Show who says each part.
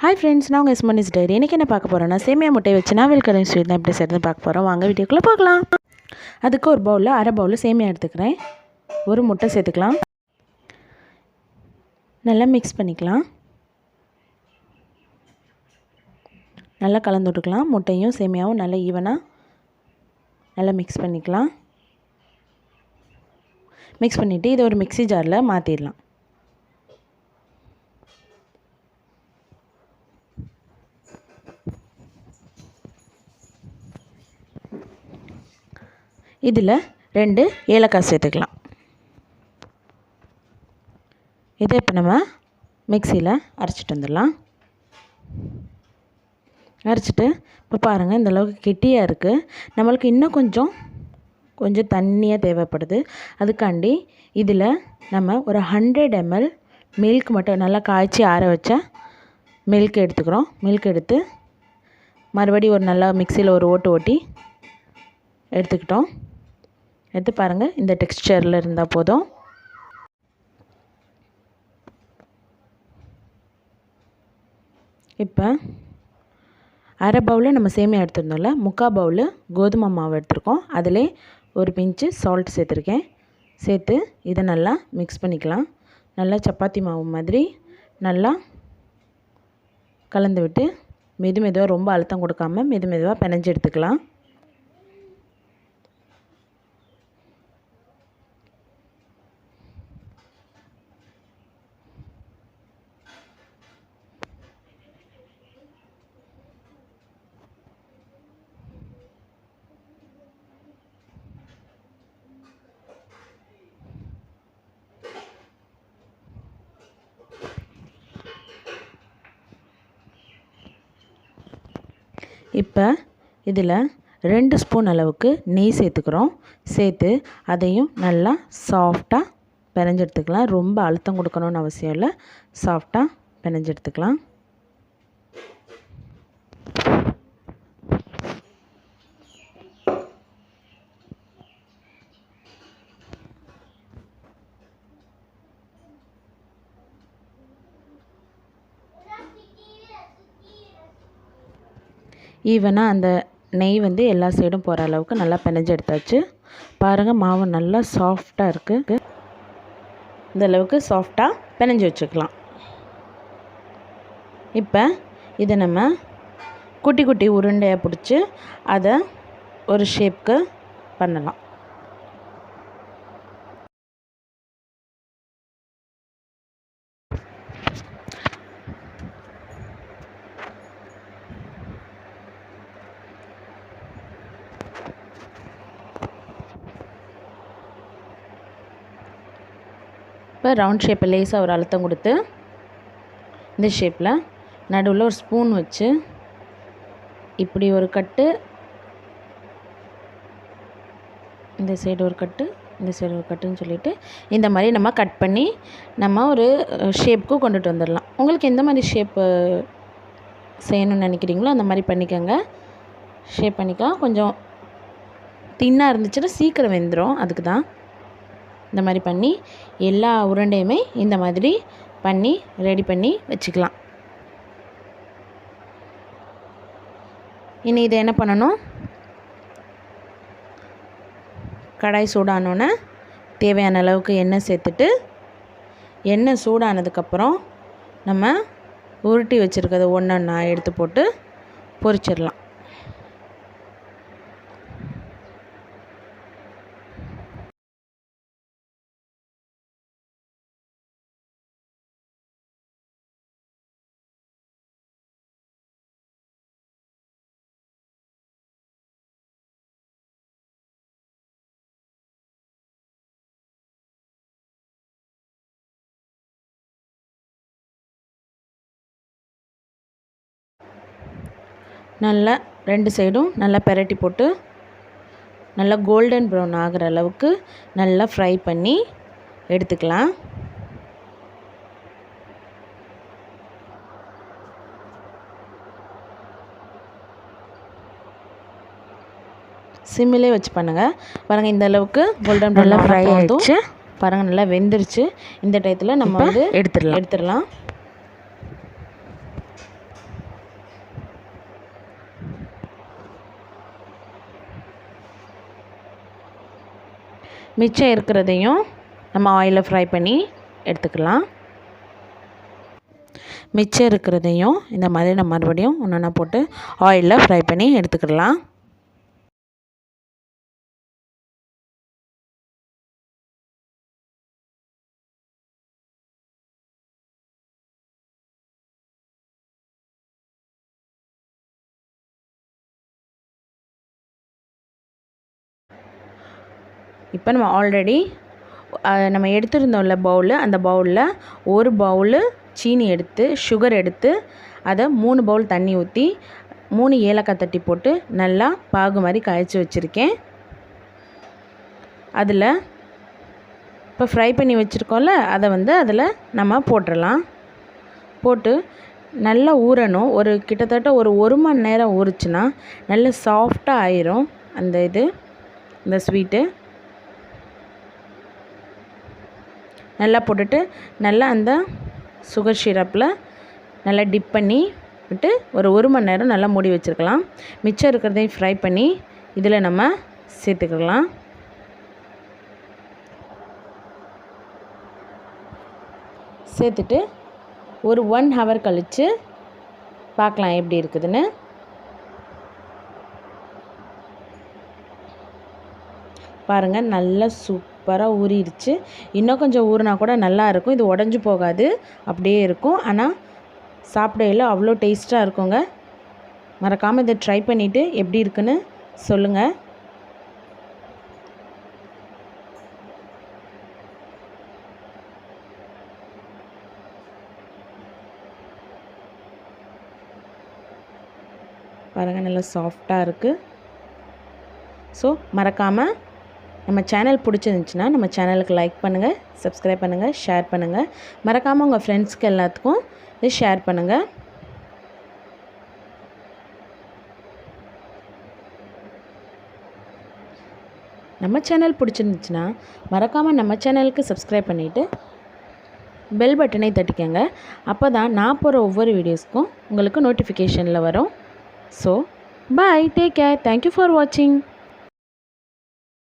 Speaker 1: Hi friends நான் உங்கள் எஸ்மனிஸ் diary. இன்றைக்கி என்ன பார்க்க போகிறேன்னா சேமியா முட்டை வச்சு நாவல் கரை ஸ்வீட் தான் எப்படி சேர்ந்து பார்க்க போகிறோம் வாங்க வீடியோக்குள்ளே பார்க்கலாம் அதுக்கு ஒரு பவுலில் அரை பவுலில் சேமியா எடுத்துக்கிறேன். ஒரு முட்டை சேர்த்துக்கலாம். நல்லா மிக்ஸ் பண்ணிக்கலாம். நல்லா கலந்து விட்டுக்கலாம். முட்டையும் சேமியாவும் நல்லா ஈவனாக நல்லா மிக்ஸ் பண்ணிக்கலாம். மிக்ஸ் பண்ணிவிட்டு இதை ஒரு மிக்ஸி ஜாரில் மாற்றிடலாம் இதில் ரெண்டு ஏலக்காய் சேர்த்துக்கலாம். இதை இப்போ நம்ம மிக்சியில் அரைச்சிட்டு வந்துடலாம். அரைச்சிட்டு இப்போ பாருங்கள் இந்த அளவுக்கு கெட்டியாக இருக்குது நம்மளுக்கு இன்னும் கொஞ்சம் கொஞ்சம் தண்ணியாக தேவைப்படுது. அதுக்காண்டி இதில் நம்ம ஒரு ஹண்ட்ரட் எம்எல் மில்க் மட்டும் நல்லா காய்ச்சி ஆற வச்ச மில்க் எடுத்துக்கிறோம். மில்க் எடுத்து மறுபடியும் ஒரு நல்லா மிக்சியில் ஒரு ஓட்டு ஓட்டி எடுத்துக்கிட்டோம். எடுத்து பாருங்கள் இந்த டெக்ஸ்சரில் இருந்தால் போதும். இப்போ அரை பவுலில் நம்ம சேமியா எடுத்துருந்தோம்ல. முக்கால் பவுலு கோதுமை மாவு எடுத்துருக்கோம். அதிலே ஒரு பிஞ்சு சால்ட் சேர்த்துருக்கேன். சேர்த்து இதை நல்லா மிக்ஸ் பண்ணிக்கலாம். நல்லா சப்பாத்தி மாவு மாதிரி நல்லா கலந்து விட்டு மெது மெதுவாக ரொம்ப அழுத்தம் கொடுக்காம மெது மெதுவாக பிணைஞ்சு எடுத்துக்கலாம். இப்போ இதில் ரெண்டு ஸ்பூன் அளவுக்கு நெய் சேர்த்துக்கிறோம். சேர்த்து அதையும் நல்லா சாஃப்டாக பிணைஞ்செடுத்துக்கலாம் ரொம்ப அழுத்தம் கொடுக்கணும்னு அவசியம் இல்லை. சாஃப்டாக பிணைஞ்சு ஈவனாக அந்த நெய் வந்து எல்லா சைடும் போகிற அளவுக்கு நல்லா பிணைஞ்சு எடுத்தாச்சு. பாருங்கள் மாவு நல்லா சாஃப்டாக இருக்குது இந்த அளவுக்கு சாஃப்டாக பிணைஞ்சு வச்சுக்கலாம். இப்போ இதை நம்ம குட்டி குட்டி உருண்டையாக பிடிச்சி அதை ஒரு ஷேப்க்கு பண்ணலாம். இப்போ ரவுண்ட் ஷேப்பை லேசாக ஒரு அழுத்தம் கொடுத்து இந்த ஷேப்பில் நடுவில் ஒரு ஸ்பூன் வச்சு இப்படி ஒரு கட்டு இந்த சைடு ஒரு கட்டு இந்த சைடு ஒரு கட்டுன்னு சொல்லிவிட்டு இந்த மாதிரி நம்ம கட் பண்ணி நம்ம ஒரு ஷேப்புக்கு கொண்டுட்டு வந்துடலாம். உங்களுக்கு எந்த மாதிரி ஷேப்பு செய்யணும்னு நினைக்கிறீங்களோ அந்த மாதிரி பண்ணிக்கோங்க. ஷேப் பண்ணிக்கலாம் கொஞ்சம் தின்னாக இருந்துச்சுன்னா சீக்கிரம் வெந்துடும் அதுக்கு தான் இந்த மாதிரி பண்ணி எல்லா உருண்டையுமே இந்த மாதிரி பண்ணி ரெடி பண்ணி வச்சுக்கலாம். இனி இதை என்ன பண்ணணும்? கடாய் சூடானோன்னே தேவையான அளவுக்கு எண்ணெய் சேர்த்துட்டு எண்ணெய் சூடானதுக்கப்புறம் நம்ம உருட்டி வச்சுருக்கிறத ஒன்றா எடுத்து போட்டு பொரிச்சிடலாம். நல்லா ரெண்டு சைடும் நல்லா பெரட்டி போட்டு நல்லா கோல்டன் ப்ரௌன் ஆகிற அளவுக்கு நல்லா ஃப்ரை பண்ணி எடுத்துக்கலாம். சிம்மிலே வச்சு பண்ணுங்கள் பாருங்கள் இந்த அளவுக்கு கோல்டன் ப்ரௌன் ஃப்ரை ஆகிடுச்சு பாருங்கள் நல்லா வெந்துருச்சு. இந்த டயத்தில் நம்ம வந்து எடுத்துடலாம். எடுத்துடலாம். மிச்சம் இருக்கிறதையும் நம்ம ஆயிலில் ஃப்ரை பண்ணி எடுத்துக்கலாம். மிச்சம் இருக்கிறதையும் இந்த மாதிரி நம்ம மறுபடியும் ஒன்று ஒன்றா போட்டு ஆயிலில் ஃப்ரை பண்ணி எடுத்துக்கலாம். இப்போ நம்ம ஆல்ரெடி நம்ம எடுத்திருந்தோம்ல பவுலு அந்த பவுலில் ஒரு பவுலு சீனி எடுத்து சுகர் எடுத்து அதை மூணு பவுல் தண்ணி ஊற்றி மூணு ஏலக்காய் தட்டி போட்டு நல்லா பாகு மாதிரி காய்ச்சி வச்சுருக்கேன். அதில் இப்போ ஃப்ரை பண்ணி வச்சுருக்கோம்ல அதை வந்து அதில் நம்ம போட்டுடலாம் போட்டு நல்லா ஊறணும். ஒரு கிட்டத்தட்ட ஒரு ஒரு மணி நேரம் ஊறுச்சுன்னா நல்ல சாஃப்டாக ஆயிரும் அந்த இது இந்த ஸ்வீட்டு நல்லா போட்டுட்டு நல்லா அந்த சுகர் சிரப்பில் நல்லா டிப் பண்ணி விட்டு ஒரு ஒரு மணி நேரம் நல்லா மூடி வச்சுருக்கலாம். மிச்சம் இருக்கிறதையும் ஃப்ரை பண்ணி இதில் நம்ம சேர்த்துக்கலாம். சேர்த்துட்டு ஒரு ஒன் ஹவர் கழித்து பார்க்கலாம் எப்படி இருக்குதுன்னு. பாருங்கள் நல்லா சூப் சூப்பராக ஊறிடுச்சு. இன்னும் கொஞ்சம் ஊறினா கூட நல்லா இருக்கும் இது உடஞ்சி போகாது. அப்படியே இருக்கும். ஆனால் சாப்பிடையில் அவ்வளோ டேஸ்ட்டாக இருக்குங்க. மறக்காமல் இதை ட்ரை பண்ணிவிட்டு எப்படி இருக்குன்னு சொல்லுங்கள் பாருங்கள் நல்லா சாஃப்டாக இருக்குது ஸோ மறக்காமல் நம்ம சேனல் பிடிச்சிருந்துச்சின்னா நம்ம சேனலுக்கு லைக் பண்ணுங்கள் சப்ஸ்கிரைப் பண்ணுங்கள் ஷேர் பண்ணுங்கள் மறக்காமல் உங்கள் ஃப்ரெண்ட்ஸ்க்கு எல்லாத்துக்கும் இது ஷேர் பண்ணுங்கள் நம்ம சேனல் பிடிச்சிருந்துச்சின்னா மறக்காமல் நம்ம சேனலுக்கு சப்ஸ்கிரைப் பண்ணிவிட்டு பெல் பட்டனை தட்டிக்கோங்க. அப்போ தான் நான் போகிற ஒவ்வொரு வீடியோஸ்க்கும் உங்களுக்கு நோட்டிஃபிகேஷனில் வரும். So bye take care thank you for வாட்சிங்